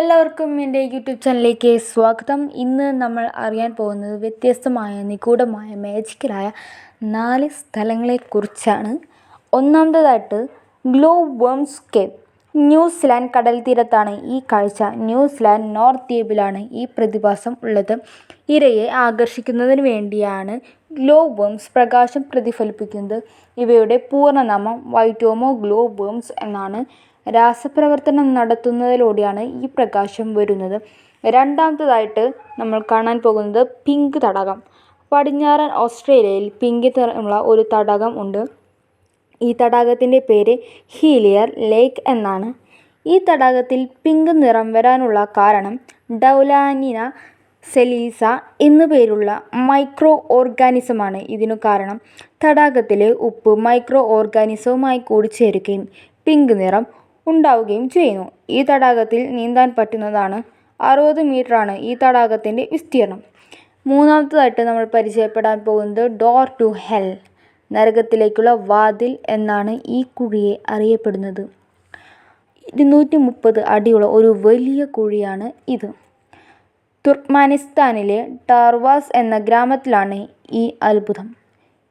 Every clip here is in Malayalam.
എല്ലാവർക്കും എന്റെ യൂട്യൂബ് ചാനലിലേക്ക് സ്വാഗതം. ഇന്ന് നമ്മൾ അറിയാൻ പോകുന്നത് വ്യത്യസ്തമായ നിഗൂഢമായ മാജിക്കലായ നാല് സ്ഥലങ്ങളെക്കുറിച്ചാണ്. ഒന്നാമതായിട്ട് ഗ്ലോ വേംസ് കേവ്. ന്യൂസിലാൻഡ് കടൽ തീരത്താണ് ഈ കാഴ്ച. ന്യൂസിലാൻഡ് നോർത്ത് ദ്വീപിലാണ് ഈ പ്രതിഭാസം ഉള്ളത്. ഇരയെ ആകർഷിക്കുന്നതിന് വേണ്ടിയാണ് ഗ്ലോ വേംസ് പ്രകാശം പ്രതിഫലിപ്പിക്കുന്നത്. ഇവയുടെ പൂർണനാമം വൈറ്റോമോ ഗ്ലോ വേംസ് എന്നാണ്. രാസപ്രവർത്തനം നടത്തുന്നതിലൂടെയാണ് ഈ പ്രകാശം വരുന്നത്. രണ്ടാമത്തതായിട്ട് നമ്മൾ കാണാൻ പോകുന്നത് പിങ്ക് തടാകം. പടിഞ്ഞാറൻ ഓസ്ട്രേലിയയിൽ പിങ്ക് നിറമുള്ള ഒരു തടാകം ഉണ്ട്. ഈ തടാകത്തിന്റെ പേര് ഹീലിയർ ലേക്ക് എന്നാണ്. ഈ തടാകത്തിൽ പിങ്ക് നിറം വരാനുള്ള കാരണം ഡൗലാനിന സെലീസ എന്നു പേരുള്ള മൈക്രോ ഓർഗാനിസമാണ് ഇതിനു കാരണം തടാകത്തിലെ ഉപ്പ് മൈക്രോ ഓർഗാനിസവുമായി കൂടി കൂടിച്ചേരുകയും പിങ്ക് നിറം ഉണ്ടാവുകയും ചെയ്യുന്നു. ഈ തടാകത്തിൽ നീന്താൻ പറ്റുന്നതാണ് അറുപത് മീറ്ററാണ് ഈ തടാകത്തിന്റെ വിസ്തീർണം മൂന്നാമത്തതായിട്ട് നമ്മൾ പരിചയപ്പെടാൻ പോകുന്നത് ഡോർ ടു ഹെൽ നരകത്തിലേക്കുള്ള വാതിൽ എന്നാണ് ഈ കുഴിയെ അറിയപ്പെടുന്നത്. ഇരുന്നൂറ്റി മുപ്പത് അടിയുള്ള ഒരു വലിയ കുഴിയാണ് ഇത്. തുർക്ക്മാനിസ്ഥാനിലെ ടാർവാസ് എന്ന ഗ്രാമത്തിലാണ് ഈ അത്ഭുതം.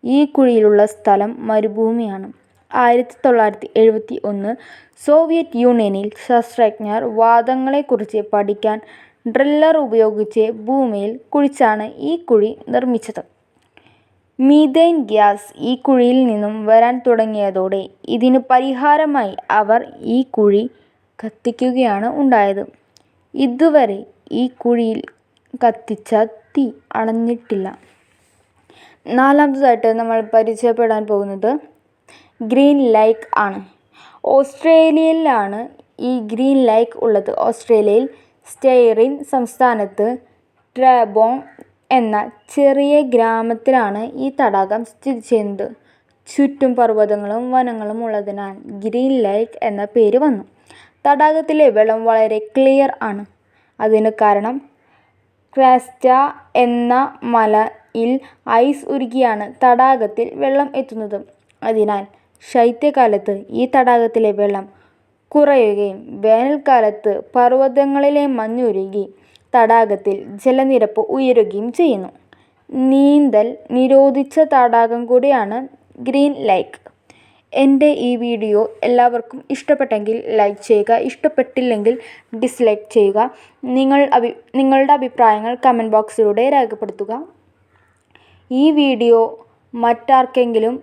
ഈ കുഴിയിലുള്ള സ്ഥലം മരുഭൂമിയാണ്. ആയിരത്തി തൊള്ളായിരത്തി എഴുപത്തി ഒന്ന് സോവിയറ്റ് യൂണിയനിൽ ശാസ്ത്രജ്ഞർ വാദങ്ങളെക്കുറിച്ച് പഠിക്കാൻ ഡ്രില്ലർ ഉപയോഗിച്ച് ഭൂമിയിൽ കുഴിച്ചാണ് ഈ കുഴി നിർമ്മിച്ചത്. മീഥെയ്ൻ ഗ്യാസ് ഈ കുഴിയിൽ നിന്നും വരാൻ തുടങ്ങിയതോടെ ഇതിന് പരിഹാരമായി അവർ ഈ കുഴി കത്തിക്കുകയാണ് ഉണ്ടായത്. ഇതുവരെ ഈ കുഴിയിൽ കത്തിച്ച തീ അണഞ്ഞിട്ടില്ല. നാലാമതായിട്ട് നമ്മൾ പരിചയപ്പെടാൻ പോകുന്നത് ഗ്രീൻ ലൈക്ക് ആണ്. ഓസ്ട്രേലിയയിലാണ് ഈ ഗ്രീൻ ലൈക്ക് ഉള്ളത്. ഓസ്ട്രേലിയയിൽ സ്റ്റെയറിൻ സംസ്ഥാനത്ത് ട്രാബോങ് എന്ന ചെറിയ ഗ്രാമത്തിലാണ് ഈ തടാകം സ്ഥിതി ചെയ്യുന്നത്. ചുറ്റും പർവതങ്ങളും വനങ്ങളും ഉള്ളതിനാൽ ഗ്രീൻ ലൈക്ക് എന്ന പേര് വന്നു. തടാകത്തിലെ വെള്ളം വളരെ ക്ലിയർ ആണ്. അതിന് കാരണം ക്രാസ്റ്റ എന്ന മലയിൽ ഐസ് ഉരുകിയാണ് തടാകത്തിൽ വെള്ളം എത്തുന്നത്. അതിനാൽ ശൈത്യകാലത്ത് ഈ തടാകത്തിലെ വെള്ളം കുറയുകയും വേനൽക്കാലത്ത് പർവതങ്ങളിലെ മഞ്ഞുരുകി തടാകത്തിൽ ജലനിരപ്പ് ഉയരുകയും ചെയ്യുന്നു. നീന്തൽ നിരോധിച്ച തടാകം കൂടിയാണ് ഗ്രീൻ ലേക്ക്. എന്റെ ഈ വീഡിയോ എല്ലാവർക്കും ഇഷ്ടപ്പെട്ടെങ്കിൽ ലൈക്ക് ചെയ്യുക ഇഷ്ടപ്പെട്ടില്ലെങ്കിൽ ഡിസ്ലൈക്ക് ചെയ്യുക. നിങ്ങൾ അഭി നിങ്ങളുടെ അഭിപ്രായങ്ങൾ കമന്റ് ബോക്സിലൂടെ രേഖപ്പെടുത്തുക. ഈ വീഡിയോ മറ്റാർക്കെങ്കിലും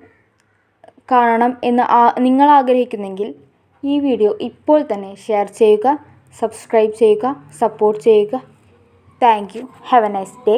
കാണണം എന്ന് നിങ്ങൾ ആഗ്രഹിക്കുന്നെങ്കിൽ ഈ വീഡിയോ ഇപ്പോൾ തന്നെ ഷെയർ ചെയ്യുക സബ്സ്ക്രൈബ് ചെയ്യുക സപ്പോർട്ട് ചെയ്യുക. Thank you have a nice day